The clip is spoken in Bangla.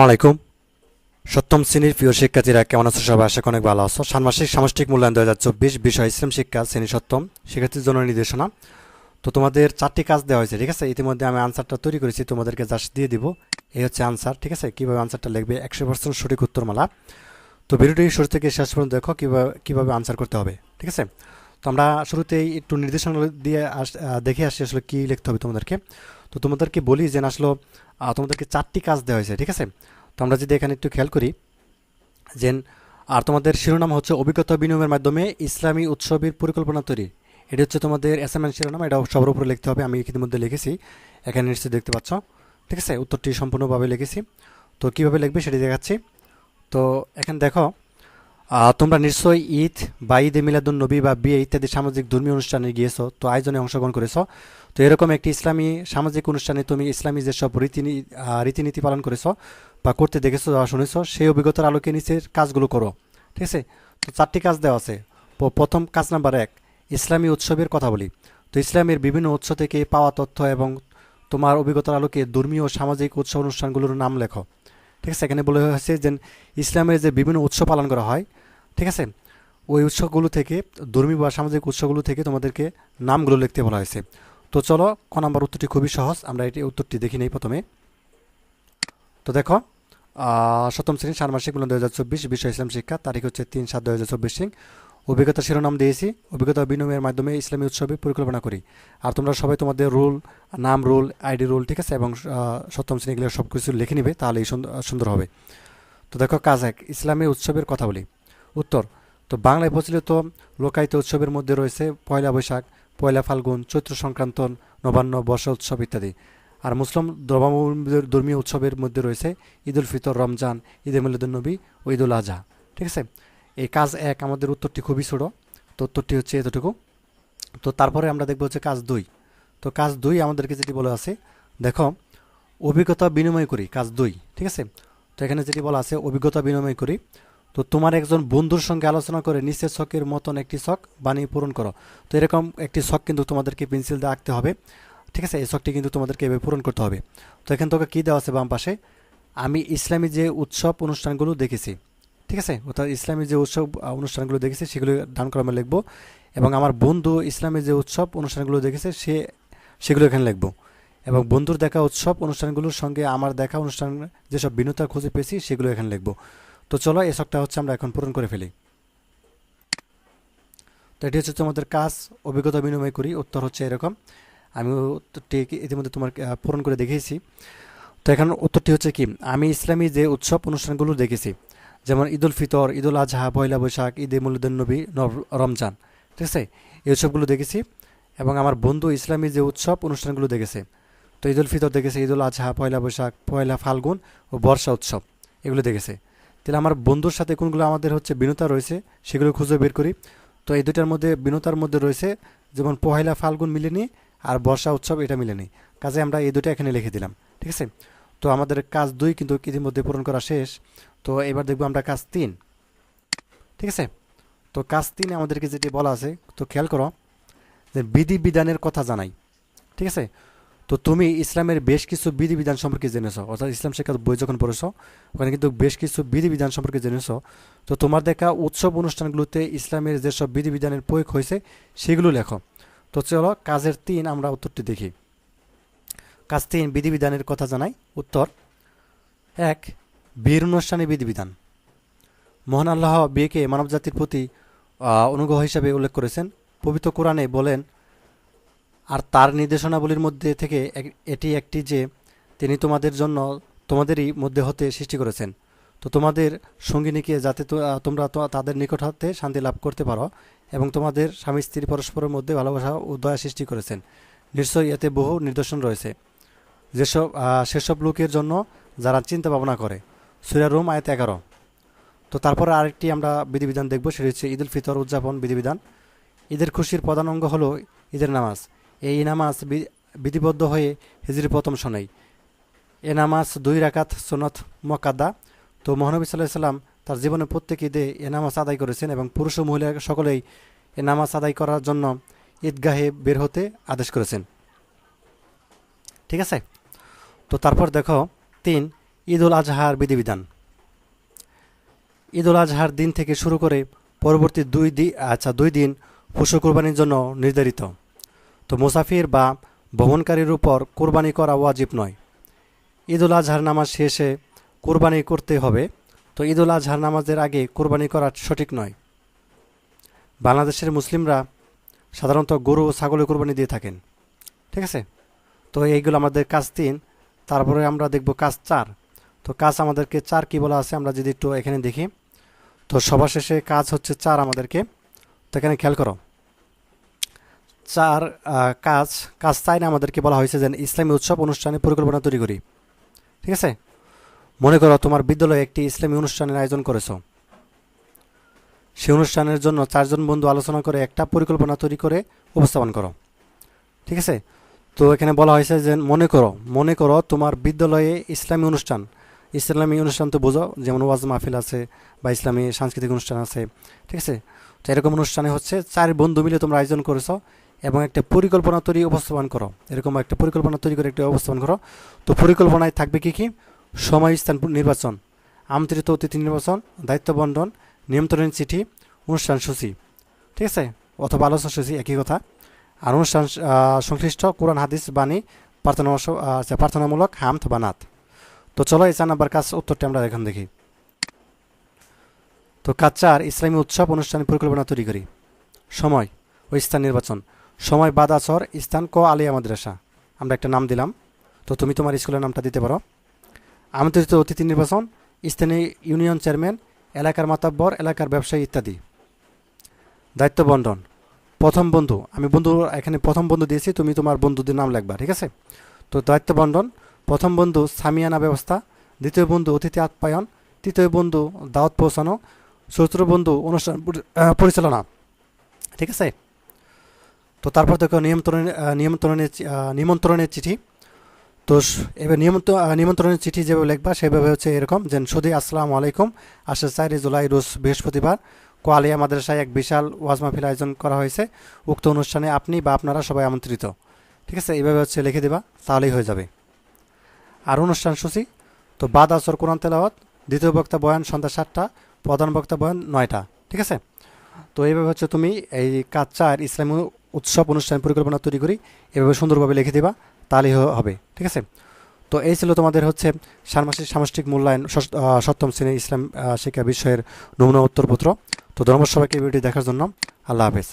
আলাইকুম। সপ্তম শ্রেণির প্রিয় শিক্ষার্থীরা কেমন আছো সবাই? আশা অনেক ভালো আছো। ষান্মাসিক সামষ্টিক মূল্যায়ন দু হাজার চব্বিশ বিষয় ইসলাম শিক্ষা শ্রেণি সপ্তম শিক্ষার্থীর জন্য নির্দেশনা। তো তোমাদের চারটি কাজ দেওয়া হয়েছে, ঠিক আছে? ইতিমধ্যে আমি আনসারটা তৈরি করেছি, তোমাদেরকে জাস্ট দিয়ে দিব। এই হচ্ছে আনসার, ঠিক আছে? কীভাবে আনসারটা লিখবে? একশো পার্সেন্ট সঠিক উত্তরমালা। তো ভিডিওটি শুরু থেকে শেষ পর্যন্ত দেখো কীভাবে কীভাবে আনসার করতে হবে, ঠিক আছে? তো আমরা শুরুতেই একটু নির্দেশনা দিয়ে আস দেখে আসি আসলে কী লিখতে হবে তোমাদেরকে। তো তোমাদেরকে বলি যে, আসলে তোমাদেরকে চারটি কাজ দেওয়া হয়েছে, ঠিক আছে? তো আমরা যদি এখানে একটু খেয়াল করি যে আর তোমাদের শিরোনাম হচ্ছে অভিজ্ঞতা বিনিময়ের মাধ্যমে ইসলামী উৎসবের পরিকল্পনা তৈরি। এটা হচ্ছে তোমাদের অ্যাসাইনমেন্ট শিরোনাম, এটা সবার উপরে লিখতে হবে, আমি ইতিমধ্যে লিখেছি। এখানে নিশ্চয়ই দেখতে পাচ্ছ, ঠিক আছে? উত্তরটি সম্পূর্ণভাবে লিখেছি। তো কীভাবে লিখবে সেটি দেখাচ্ছি। তো এখানে দেখো তোমরা নিশ্চয়ই ঈদ বা ঈদে মিলাদুন নবী বা বিয়ে ইত্যাদি সামাজিক ধর্মীয় অনুষ্ঠানে গিয়েছো, তো আয়োজনে অংশগ্রহণ করেছ। তো এরকম একটি ইসলামী সামাজিক অনুষ্ঠানে তুমি ইসলামী যেসব রীতিনী রীতিনীতি পালন করেছ বা করতে দেখেছ বা শুনেছো, সেই অভিজ্ঞতার আলোকে নিচের কাজগুলো করো, ঠিক আছে? তো চারটি কাজ দেওয়া আছে। প্রথম কাজ নাম্বার এক, ইসলামী উৎসবের কথা বলি। তো ইসলামের বিভিন্ন উৎস থেকে পাওয়া তথ্য এবং তোমার অভিজ্ঞতার আলোকে ধর্মীয় সামাজিক উৎসব অনুষ্ঠানগুলোর নাম লেখো, ঠিক আছে? এখানে বলা হয়েছে যে ইসলামের যে বিভিন্ন উৎসব পালন করা হয়, ঠিক আছে? ওই উৎসবগুলো থেকে ধর্মীয় বা সামাজিক উৎসবগুলো থেকে তোমাদেরকে নামগুলো লিখতে বলা হয়েছে। তো চলো, ক নাম্বার উত্তরটি খুবই সহজ, আমরা এটি উত্তরটি দেখি নেই প্রথমে। তো দেখো সপ্তম শ্রেণি ষান্মাসিক মূল্য দু হাজার চব্বিশ, বিশ্ব ইসলাম শিক্ষা, তারিখ হচ্ছে তিন সাত দু হাজার চব্বিশ সিং অভিজ্ঞতা শিরোনাম দিয়েছি, অভিজ্ঞতা বিনিময়ের মাধ্যমে ইসলামী উৎসবে পরিকল্পনা করি। আর তোমরা সবাই তোমাদের রুল, নাম, রুল আইডি রুল, ঠিক আছে? এবং সপ্তম শ্রেণি এগুলো সব কিছু লিখে নিবে সুন্দর সুন্দর হবে। তো দেখো, কাজ এক, ইসলামী উৎসবের কথা বলি। উত্তর, তো বাংলায় প্রচলিত লোকায়িত উৎসবের মধ্যে রয়েছে পয়লা বৈশাখ পয়লা ফাল্গুন, চৈত্র সংক্রান্ত নবান্ন বর্ষ উৎসব ইত্যাদি। আর মুসলিম ধর্মাবলম্বীদের ধর্মীয় উৎসবের মধ্যে রয়েছে ঈদ উল ফিতর, রমজান, ঈদ নবী ও ঈদ উল আজহা ঠিক আছে? এই কাজ এক, আমাদের উত্তরটি খুবই ছোট, তো উত্তরটি হচ্ছে এতটুকু। তো তারপরে আমরা দেখব হচ্ছে কাজ দুই। তো কাজ দুই আমাদেরকে যেটি বলা আছে, দেখো, অভিজ্ঞতা বিনিময় করি, কাজ দুই। ঠিক আছে? তো এখানে যেটি বলা আছে, অভিজ্ঞতা বিনিময় করি। তো তোমার একজন বন্ধুর সঙ্গে আলোচনা করে নিচের ছকের মতন একটি ছক বানিয়ে পূরণ করো। তো এরকম একটি ছক কিন্তু তোমাদেরকে পেন্সিল দিয়ে আঁকতে হবে। ঠিক আছে? এই ছকটি কিন্তু তোমাদেরকে এভাবে পূরণ করতে হবে। তো এখানে তোকে কী দেওয়া আছে বাম পাশে? আমি ইসলামী যে উৎসব অনুষ্ঠানগুলো দেখেছি, ঠিক আছে? অর্থাৎ ইসলামী যে উৎসব অনুষ্ঠানগুলো দেখেছি, সেগুলো ডান কলমে লিখব। এবং আমার বন্ধু ইসলামী যে উৎসব অনুষ্ঠানগুলো দেখেছে, সে, সেগুলো এখানে লিখব। এবং বন্ধুর দেখা উৎসব অনুষ্ঠানগুলোর সঙ্গে আমার দেখা অনুষ্ঠান, যেসব বিনতা খুঁজে পেয়েছি, সেগুলো এখানে লিখব। তো চলো, এই শখটা হচ্ছে আমরা এখন পূরণ করে ফেলি। তো এটি হচ্ছে তোমাদের কাজ, অভিজ্ঞতা বিনিময় করি, উত্তর হচ্ছে এরকম। আমি উত্তরটি ইতিমধ্যে তোমার পূরণ করে দেখিয়েছি। তো এখন উত্তরটি হচ্ছে কি, আমি ইসলামী যে উৎসব অনুষ্ঠানগুলো দেখেছি, যেমন ঈদ উল ফিতর, ঈদ উল আজহা, পয়লা বৈশাখ, ঈদে মুলুদ্দিন নব- রমজান, ঠিক আছে? এই উৎসবগুলো দেখেছি এবং আমার বন্ধু ইসলামী যে উৎসব অনুষ্ঠানগুলো দেখেছে, তো ঈদ উল ফিতর দেখেছে, ঈদ উল আজহা, পয়লা বৈশাখ, পয়লা ফাল্গুন ও বর্ষা উৎসব, এগুলো দেখেছে। তাহলে আমার বন্ধুর সাথে কোনগুলো আমাদের হচ্ছে বিনতা রয়েছে, সেগুলো খুঁজে বের করি। তো এই দুটার মধ্যে বিনতার মধ্যে রয়েছে, যেমন পহেলা ফাল্গুন মিলেনি আর বর্ষা উৎসব এটা মিলেনি। কাজে আমরা এই দুটো এখানে লিখে দিলাম, ঠিক আছে? তো আমাদের কাজ দুই কিন্তু ইতিমধ্যে পূরণ করা শেষ। তো এবার দেখব আমরা কাজ তিন, ঠিক আছে? তো কাজ তিনে আমাদেরকে যেটি বলা আছে, তো খেয়াল করো যে বিধি বিধানের কথা জানাই, ঠিক আছে? তো তুমি ইসলামের বেশ কিছু বিধিবিধান সম্পর্কে জেনেছো, অর্থাৎ ইসলাম শিক্ষার বই যখন পড়েছো, ওখানে কিন্তু বেশ কিছু বিধিবিধান সম্পর্কে জেনেছো। তো তোমার দেখা উৎসব অনুষ্ঠানগুলোতে ইসলামের যেসব বিধিবিধানের প্রয়োগ হয়েছে, সেগুলো লেখো। তো চলো কাজের তিন আমরা উত্তরটি দেখি। কাজ তিন, বিধিবিধানের কথা জানাই। উত্তর, এক, বিয়ের অনুষ্ঠানে বিধিবিধান। মোহন আল্লাহ বিয়েকে মানবজাতির প্রতি অনুগ্রহ হিসাবে উল্লেখ করেছেন। পবিত্র কোরআনে বলেন আর তার নির্দেশনাবলীর মধ্যে থেকে এটি একটি যে তিনি তোমাদের জন্য তোমাদেরই মধ্যে হতে সৃষ্টি করেছেন। তো তোমাদের সঙ্গিনীকে যাতে তোমরা তাদের নিকট হতে শান্তি লাভ করতে পারো এবং তোমাদের স্বামী স্ত্রী পরস্পরের মধ্যে ভালোবাসা ও দয়া সৃষ্টি করেছেন। নিশ্চয়ই এতে বহু নিদর্শন রয়েছে। যেসব সেসব লোকের জন্য যারা চিন্তা ভাবনা করে। সুরা রোম, আয়াত এগারো। তো তারপরে আরেকটি আমরা বিধিবিধান দেখব, সেটি হচ্ছে ঈদুল ফিতর উদযাপন বিধিবিধান। ঈদের খুশির প্রধান অঙ্গ হলো ঈদের নামাজ। এই নামাজ বিধিবদ্ধ হয়ে হিজরি প্রথম শোনাই। এ নামাজ দুই রাকাত সোনত মকাদ্দা। তো মহানবী সাল্লাহ সাল্লাম তার জীবনে প্রত্যেক ঈদে এ নামাজ আদায় করেছেন এবং পুরুষ ও মহিলা সকলেই এ নামাজ আদায় করার জন্য ঈদগাহে বের হতে আদেশ করেছেন। ঠিক আছে? তো তারপর দেখো, তিন ঈদ উল আজহার বিধিবিধান। ঈদ উল আজহার দিন থেকে শুরু করে পরবর্তী দুই দিন আচ্ছা দুই দিন পশু কোরবানির জন্য নির্ধারিত। তো মুসাফির বা ভ্রমণকারীর উপর কোরবানি করা ওয়াজিব নয়। ঈদ উল আজহার নামাজ শেষে কোরবানি করতে হবে, তো ঈদ উল আজহার নামাজের আগে কোরবানি করা সঠিক নয়। বাংলাদেশের মুসলিমরা সাধারণত গরু ও ছাগলের কোরবানি দিয়ে থাকেন। ঠিক আছে? তো এইগুলো আমাদের কাজ তিন, তারপরে আমরা দেখব কাজ চার। তো কাজ আমাদেরকে চার কি বলা আছে, আমরা যদি একটু এখানে দেখি। তো সবার শেষে কাজ হচ্ছে চার আমাদেরকে। তো এখানে খেয়াল করো। চার কাজ কাজ চাই না আমাদেরকে বলা হয়েছে যে ইসলামী উৎসব অনুষ্ঠানে পরিকল্পনা তৈরি করি। ঠিক আছে? মনে করো তোমার বিদ্যালয়ে একটি ইসলামী অনুষ্ঠানের আয়োজন করেছ। সেই অনুষ্ঠানের জন্য চারজন বন্ধু আলোচনা করে একটা পরিকল্পনা তৈরি করে উপস্থাপন করো। ঠিক আছে? তো এখানে বলা হয়েছে যে মনে করো মনে করো তোমার বিদ্যালয়ে ইসলামী অনুষ্ঠান। ইসলামী অনুষ্ঠান তো বোঝো, যেমন ওয়াজ মাহফিল আছে বা ইসলামী সাংস্কৃতিক অনুষ্ঠান আছে। ঠিক আছে? তো এরকম অনুষ্ঠানে হচ্ছে চার বন্ধু মিলে তোমরা আয়োজন করেছ। এবং একটা পরিকল্পনা তৈরি উপস্থাপন করো। এরকম একটা পরিকল্পনা তৈরি করে একটা উপস্থাপন করো। তো পরিকল্পনায় থাকবে কি কি? সময় স্থান নির্বাচন আমন্ত্রিত অতিথি নির্বাচন দায়িত্ব বন্টন নিয়ন্ত্রণ চিঠি অনুষ্ঠান সূচি। ঠিক আছে? অথবা আলোচনা সূচি একই কথা। আর অনুষ্ঠান সংশ্লিষ্ট কোরআন হাদিস বাণী প্রার্থনা আচ্ছা, প্রার্থনামূলক হামথ বা নাথ তো চলো এই চার নাম্বার কাজ উত্তরটা আমরা এখন দেখি। তো কাজ চার ইসলামী উৎসব অনুষ্ঠানের পরিকল্পনা তৈরি করি। সময় ও স্থান নির্বাচন। সময় বাদাচর স্থান ক আলিয়া মাদ্রাসা। আমরা একটা নাম দিলাম। তো তুমি তোমার স্কুলের নামটা দিতে পারো। আমন্ত্রিত অতিথি নির্বাচন, স্থানীয় ইউনিয়ন চেয়ারম্যান, এলাকার মাতাব্বর, এলাকার ব্যবসায়ী ইত্যাদি। দায়িত্ব বন্টন। প্রথম বন্ধু। আমি বন্ধু, এখানে প্রথম বন্ধু দিয়েছি, তুমি তোমার বন্ধুদের নাম লিখবা, ঠিক আছে? তো দায়িত্ব বন্টন। প্রথম বন্ধু সামিয়ানা ব্যবস্থা, দ্বিতীয় বন্ধু অতিথি আপ্যায়ন, তৃতীয় বন্ধু দাওয়াত পৌঁছানো, চতুর্থ বন্ধু অনুষ্ঠান পরিচালনা, ঠিক আছে? তো তারপর দেখো নিমন্ত্রণের আহ, নিমন্ত্রণের চিঠি। তো এবার আহ, নিমন্ত্রণের চিঠি যেভাবে লিখবা সেভাবে হচ্ছে এরকম যে সুদি আসসালামু আলাইকুম আসলে চারই জুলাই রোজ বৃহস্পতিবার কোয়ালিয়া মাদ্রাসায় এক বিশাল ওয়াজ মাহফিল আয়োজন করা হয়েছে। উক্ত অনুষ্ঠানে আপনি বা আপনারা সবাই আমন্ত্রিত। ঠিক আছে? এইভাবে হচ্ছে লিখে দেবা তাহলেই হয়ে যাবে। আর অনুষ্ঠান সূচি তো বাদ আসর কোরআন তেলাওয়াত দ্বিতীয় বক্তা বয়ান সন্ধ্যা সাতটা প্রধান বক্তা বয়ান নয়টা। ঠিক আছে? তো এইভাবে হচ্ছে তুমি এই কাজ চার ইসলামী উৎসব, অনুষ্ঠান পরিকল্পনা তৈরি করি, এভাবে সুন্দরভাবে লিখে দেবা তাহলে হবে, ঠিক আছে? তো এই ছিল তোমাদের হচ্ছে ষান্মাসিক সামষ্টিক মূল্যায়ন সপ্তম শ্রেণি ইসলাম শিক্ষা বিষয়ের নমুনা উত্তরপত্র। তো ধন্যবাদ সবাইকে দেখার জন্য। আল্লাহ হাফেজ।